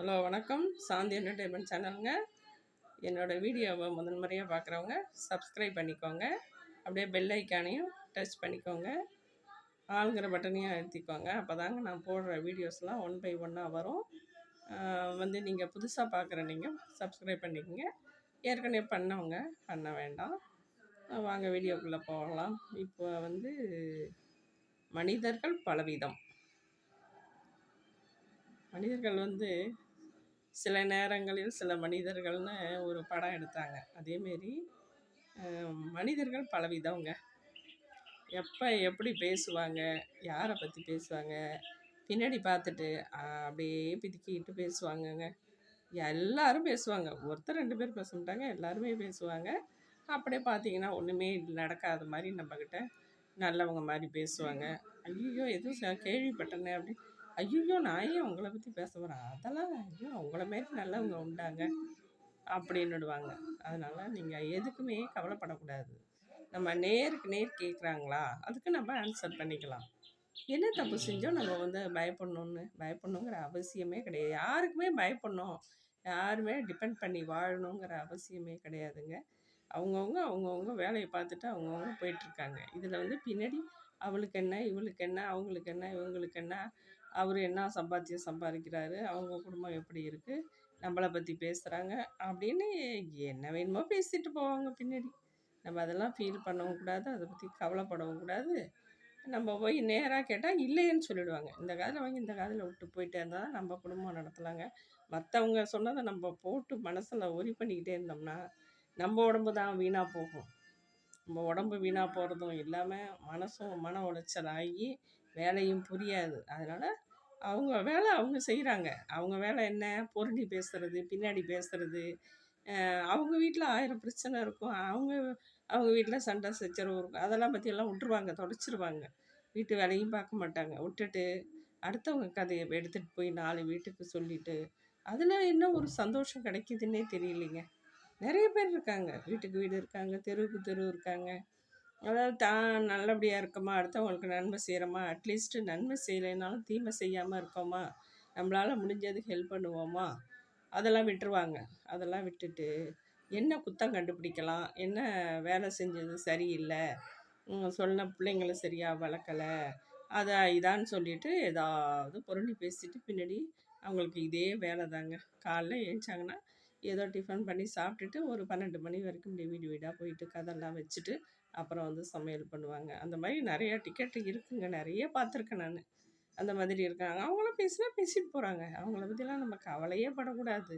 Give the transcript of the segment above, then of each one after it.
Hello வணக்கம். சாந்தி entertainment சேனலுங்க என்னோடய வீடியோவை முதல் முறையாக பார்க்குறவங்க சப்ஸ்கிரைப் பண்ணிக்கோங்க. அப்படியே பெல் ஐக்கானையும் டச் பண்ணிக்கோங்க. ஆளுங்கிற பட்டனையும் அழுத்திக்கோங்க. அப்போ தாங்க நான் போடுற வீடியோஸ்லாம் ஒன் பை ஒன்னாக வரும். வந்து நீங்கள் புதுசாக பார்க்குற நீங்கள் சப்ஸ்கிரைப் பண்ணிக்கோங்க. ஏற்கனவே பண்ணவங்க பண்ண வேண்டாம். வாங்க வீடியோக்குள்ளே போகலாம். இப்போ வந்து மனிதர்கள் பலவிதம். மனிதர்கள் வந்து சில நேரங்களில் சில மனிதர்கள்னு ஒரு படம் எடுத்தாங்க. அதேமாரி மனிதர்கள் பலவிதங்க. எப்போ எப்படி பேசுவாங்க யாரை பற்றி பேசுவாங்க பின்னாடி பார்த்துட்டு அப்படியே பிதுக்கிட்டு பேசுவாங்கங்க. எல்லாரும் பேசுவாங்க. ஒருத்தர் ரெண்டு பேர் பேச மாட்டாங்க எல்லாருமே பேசுவாங்க. அப்படியே பார்த்தீங்கன்னா ஒன்றுமே நடக்காத மாதிரி நம்மக்கிட்ட நல்லவங்க மாதிரி பேசுவாங்க. ஐயோ எதுவும் ச- கேள்விப்பட்டனே அப்படி. ஐயோ நான் ஏன் உங்களை பற்றி பேச போகிறேன் அதெல்லாம் ஐயோ உங்களை மாரி நல்லவங்க உண்டாங்க அப்படின்னுடுவாங்க அதனால் நீங்கள் எதுக்குமே கவலைப்படக்கூடாது. நம்ம நேருக்கு நேர் கேட்குறாங்களா அதுக்கு நம்ம ஆன்சர் பண்ணிக்கலாம். என்ன தப்பு செஞ்சோம்? நம்ம வந்து பயப்படணும்னு. பயப்படணுங்கிற அவசியமே கிடையாது. யாருக்குமே பயப்படணும். யாருமே டிபெண்ட் பண்ணி வாழணுங்கிற அவசியமே கிடையாதுங்க. அவங்கவுங்க அவங்கவுங்க வேலையை பார்த்துட்டு அவங்கவுங்க போயிட்டுருக்காங்க. இதில் வந்து பின்னாடி அவளுக்கு என்ன இவளுக்கு என்ன அவங்களுக்கு என்ன இவங்களுக்கு என்ன அவர் என்ன சம்பாத்தியம் சம்பாதிக்கிறாரு அவங்க குடும்பம் எப்படி இருக்குது நம்மளை பற்றி பேசுகிறாங்க அப்படின்னு என்ன வேணுமோ பேசிட்டு போவாங்க பின்னாடி. நம்ம அதெல்லாம் ஃபீல் பண்ணவும் கூடாது அதை பற்றி கவலைப்படவும் கூடாது. நம்ம போய் நேராக கேட்டால் இல்லைன்னு சொல்லிடுவாங்க. இந்த காதில் வாங்கி இந்த காதில் விட்டு போயிட்டே இருந்தால் தான் நம்ம குடும்பம் நடத்தலாங்க. மற்றவங்க சொன்னதை நம்ம போட்டு மனசில் ஒரி பண்ணிக்கிட்டே இருந்தோம்னா நம்ம உடம்பு தான் வீணாக போகும். நம்ம உடம்பு வீணாக போகிறதும் இல்லாமல் மனசும் மன உளைச்சல் ஆகி வேலையும் புரியாது. அதனால் அவங்க வேலை அவங்க செய்கிறாங்க அவங்க வேலை என்ன? பொருடி பேசுகிறது பின்னாடி பேசுகிறது அவங்க வீட்டில் ஆயிரம் பிரச்சனை இருக்கும். அவங்க அவங்க வீட்டில் சண்டை சச்சரவு இருக்கும். அதெல்லாம் பற்றியெல்லாம் விட்டுருவாங்க தொடச்சிருவாங்க. வீட்டு வேலையும் பார்க்க மாட்டாங்க. விட்டுட்டு அடுத்தவங்க கதையை எடுத்துகிட்டு போய் நாலு வீட்டுக்கு சொல்லிவிட்டு அதில் என்ன ஒரு சந்தோஷம் கிடைக்குதுன்னே தெரியலைங்க. நிறைய பேர் இருக்காங்க. வீட்டுக்கு வீடு இருக்காங்க தெருவுக்கு தெரு இருக்காங்க. அதாவது தான் நல்லபடியாக இருக்கோமா? அடுத்தவங்களுக்கு நன்மை செய்கிறோமா அட்லீஸ்ட்டு நன்மை செய்யலைனாலும் தீமை செய்யாமல் இருக்கோமா? நம்மளால் முடிஞ்சது ஹெல்ப் பண்ணுவோமா? அதெல்லாம் விட்டுருவாங்க. அதெல்லாம் விட்டுட்டு என்ன குத்தம் கண்டுபிடிக்கலாம்? என்ன வேலை செஞ்சது சரியில்லை? சொன்ன பிள்ளைங்களை சரியாக வளர்க்கலை. அதை இதான்னு சொல்லிட்டு ஏதாவது புரண்டி பேசிட்டு பின்னாடி அவங்களுக்கு இதே வேலை தாங்க. காலைல ஏஞ்சாங்கன்னா ஏதோ டிஃபன் பண்ணி சாப்பிட்டுட்டு ஒரு பன்னெண்டு மணி வரைக்கும் இப்படி வீடு வீடாக போயிட்டு கதெல்லாம் வச்சுட்டு அப்புறம் வந்து சமையல் பண்ணுவாங்க. அந்த மாதிரி நிறையா டிக்கெட் இருக்குங்க. நிறைய பார்த்துருக்கேன் நான். அந்த மாதிரி இருக்காங்க. அவங்களும் பேசினா பேசிட்டு போகிறாங்க அவங்கள பற்றிலாம் நம்ம கவலையே படக்கூடாது.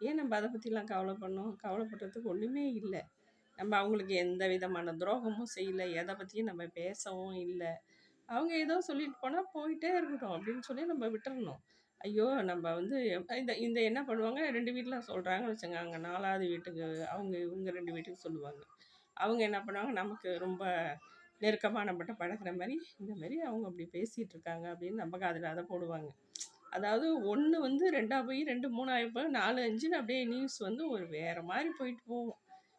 ஏன் நம்ம அதை பற்றிலாம் கவலை பண்ணோம்? கவலைப்படுறதுக்கு ஒன்றுமே இல்லை. நம்ம அவங்களுக்கு எந்த விதமான துரோகமும் செய்யலை. எதை பற்றியும் நம்ம பேசவும் இல்லை. அவங்க ஏதோ சொல்லிட்டு போனால் போயிட்டே இருக்கட்டும் அப்படின்னு சொல்லி நம்ம விட்டுறணும். ஐயோ நம்ம வந்து இந்த இந்த என்ன பண்ணுவாங்க? ரெண்டு வீட்டில் சொல்கிறாங்கன்னு வச்சுக்கோங்க. அங்கே நாலாவது வீட்டுக்கு அவங்க இவங்க ரெண்டு வீட்டுக்கு சொல்லுவாங்க. அவங்க என்ன பண்ணுவாங்க? நமக்கு ரொம்ப நெருக்கமாக நம்மகிட்ட பழகிற மாதிரி இந்த மாதிரி அவங்க அப்படி பேசிகிட்டு இருக்காங்க அப்படின்னு நம்ம காதில் அதை போடுவாங்க. அதாவது ஒன்று வந்து ரெண்டாக போய் ரெண்டு மூணாக போய் நாலு அஞ்சுன்னு அப்படியே நியூஸ் வந்து ஒரு வேறு மாதிரி போயிட்டு போவோம்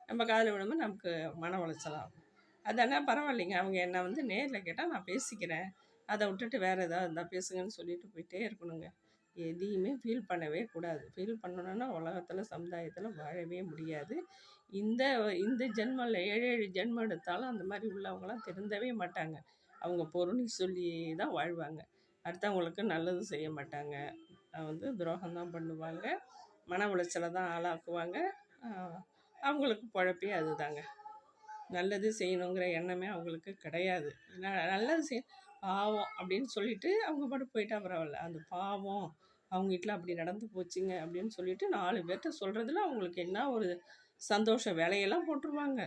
நம்ம காதில் விடும்போது நமக்கு மன உளைச்சலாகும் அதனால் பரவாயில்லைங்க. அவங்க என்னை வந்து நேரில் கேட்டால் நான் பேசிக்கிறேன். அதை விட்டுட்டு வேறு எதாவது இருந்தால் பேசுங்கன்னு சொல்லிட்டு போயிட்டே இருக்கணுங்க. எதையுமே ஃபீல் பண்ணவே கூடாது. ஃபீல் பண்ணணுன்னா உலகத்தில் சமுதாயத்தில் வாழவே முடியாது. இந்த இந்த ஜென்மல ஏழு ஏழு ஜென்மம் எடுத்தாலும் அந்த மாதிரி உள்ளவங்களாம் திருந்தவே மாட்டாங்க. அவங்க பொருணி சொல்லி தான் வாழ்வாங்க. அடுத்தவங்களுக்கு நல்லது செய்ய மாட்டாங்க. வந்து துரோகம் தான் பண்ணுவாங்க. மன உளைச்சலை தான் ஆளாக்குவாங்க. அவங்களுக்கு பொழப்பே அதுதாங்க. நல்லது செய்யணுங்கிற எண்ணமே அவங்களுக்கு கிடையாது. நல்லது செய் பாவம் அப்படின்னு சொல்லிட்டு அவங்க பாட்டு போயிட்டா பரவாயில்ல. அந்த பாவம் அவங்க வீட்டில் அப்படி நடந்து போச்சுங்க அப்படின்னு சொல்லிட்டு நாலு பேர்கிட்ட சொல்கிறதுல அவங்களுக்கு என்ன ஒரு சந்தோஷம். வேலையெல்லாம் போட்டுருவாங்க.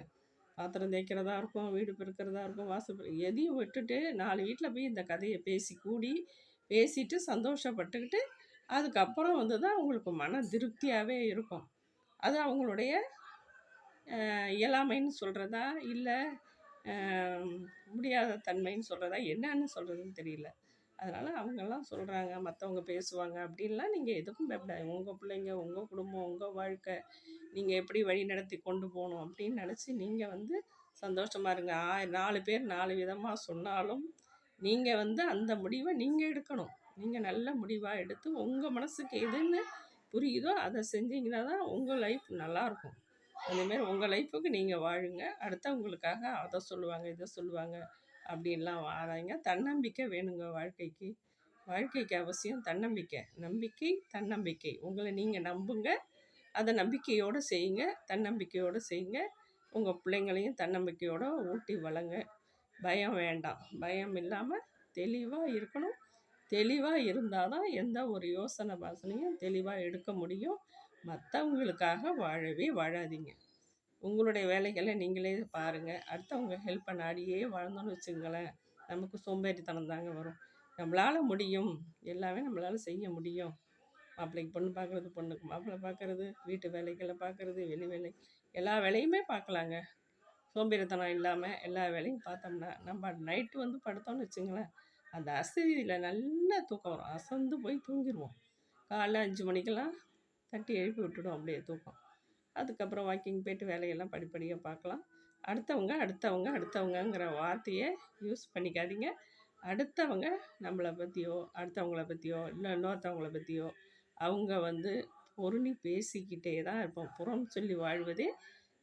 பாத்திரம் தேய்க்கிறதா இருக்கும் வீடு பெருக்கிறதா இருக்கும் வாசல் எதையும் விட்டுட்டு நாலு வீட்டில் போய் இந்த கதையை பேசி கூடி பேசிட்டு சந்தோஷப்பட்டுக்கிட்டு அதுக்கப்புறம் வந்து தான் அவங்களுக்கு மன திருப்தியாகவே இருக்கும். அது அவங்களுடைய இயலாமைன்னு சொல்கிறதா இல்லை முடியாத தன்மைன்னு சொல்கிறதா என்னன்னு சொல்கிறதுன்னு தெரியல. அதனால் அவங்கெல்லாம் சொல்கிறாங்க மற்றவங்க பேசுவாங்க. அப்படின்லாம் நீங்கள் எதுக்கும் பயப்படாது உங்கள் பிள்ளைங்க உங்கள் குடும்பம் உங்கள் வாழ்க்கை நீங்கள் எப்படி வழி நடத்தி கொண்டு போகணும் அப்படின்னு நினச்சி நீங்கள் வந்து சந்தோஷமாக இருங்க. ஆ நாலு பேர் நாலு விதமாக சொன்னாலும் நீங்கள் வந்து அந்த முடிவை நீங்கள் எடுக்கணும். நீங்கள் நல்ல முடிவாக எடுத்து உங்கள் மனசுக்கு எதுன்னு புரியுதோ அதை செஞ்சீங்கன்னா தான் உங்கள் லைஃப் நல்லாயிருக்கும் அந்தமாரி உங்கள் லைஃபுக்கு நீங்கள் வாழுங்க. அடுத்தவங்களுக்காக அதை சொல்லுவாங்க இதை சொல்லுவாங்க அப்படின்லாம் வாராங்க தன்னம்பிக்கை வேணுங்க வாழ்க்கைக்கு. வாழ்க்கைக்கு அவசியம் தன்னம்பிக்கை. நம்பிக்கை தன்னம்பிக்கை. உங்களை நீங்கள் நம்புங்க. அதை நம்பிக்கையோடு செய்யுங்க. தன்னம்பிக்கையோடு செய்யுங்க. உங்கள் பிள்ளைங்களையும் தன்னம்பிக்கையோடு ஊட்டி வளங்க. பயம் வேண்டாம். பயம் இல்லாமல் தெளிவாக இருக்கணும். தெளிவாக இருந்தால் தான் எந்த ஒரு யோசனை வாசனையும் தெளிவாக எடுக்க முடியும். மற்றவங்களுக்காக வாழவே வாழாதீங்க. உங்களுடைய வேலைகளை நீங்களே பாருங்கள் அடுத்தவங்க ஹெல்ப்பை நாடியே வாழ்ந்தோன்னு வச்சுங்களேன் நமக்கு சோம்பேறித்தனம் தாங்க வரும். நம்மளால் முடியும். எல்லாமே நம்மளால் செய்ய முடியும். மாப்பிள்ளைக்கு பொண்ணு பார்க்குறது பொண்ணுக்கு மாப்பிள்ளை பார்க்குறது வீட்டு வேலைகளை பார்க்குறது வெளி வேலை எல்லா வேலையுமே பார்க்கலாங்க. சோம்பேறித்தனம் இல்லாமல் எல்லா வேலையும் பார்த்தோம்னா நம்ம நைட்டு வந்து படுத்தோம்னு வச்சுங்களேன் அந்த அசதியில் நல்லா தூக்கம் வரும். அசந்து போய் தூங்கிடுவோம் காலைல அஞ்சு மணிக்கெல்லாம் தட்டி எழுப்பி விட்டுடும் அப்படியே தூக்கம். அதுக்கப்புறம் வாக்கிங் போயிட்டு வேலையெல்லாம் படிப்படியாக பார்க்கலாம். அடுத்தவங்க அடுத்தவங்க அடுத்தவங்கங்கிற வார்த்தையை யூஸ் பண்ணிக்காதீங்க. அடுத்தவங்க நம்மளை பற்றியோ அடுத்தவங்கள பற்றியோ இல்லை இன்னொருத்தவங்கள பற்றியோ அவங்க வந்து பொருளி பேசிக்கிட்டே தான் இருப்போம். புறம் சொல்லி வாழ்வதே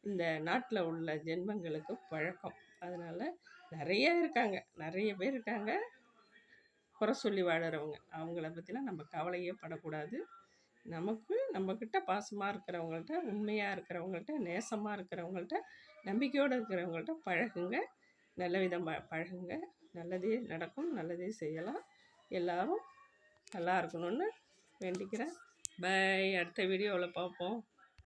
இந்த நாட்டில் உள்ள ஜென்மங்களுக்கு பழக்கம். அதனால் நிறைய இருக்காங்க. நிறைய பேர் இருக்காங்க. குறை சொல்லி வாழறவங்க. அவங்கள பற்றிலாம் நம்ம கவலையே படக்கூடாது. நமக்கு நம்மக்கிட்ட பாசமாக இருக்கிறவங்கள்ட்ட உண்மையாக இருக்கிறவங்கள்ட்ட நேசமாக இருக்கிறவங்கள்ட்ட நம்பிக்கையோடு இருக்கிறவங்கள்ட்ட பழகுங்க. நல்ல விதமாக பழகுங்க. நல்லதே நடக்கும் நல்லதே செய்யலாம். எல்லோரும் நல்லா இருக்கணும்னு வேண்டிக்கிறேன். பை. அடுத்த வீடியோவில் பார்ப்போம்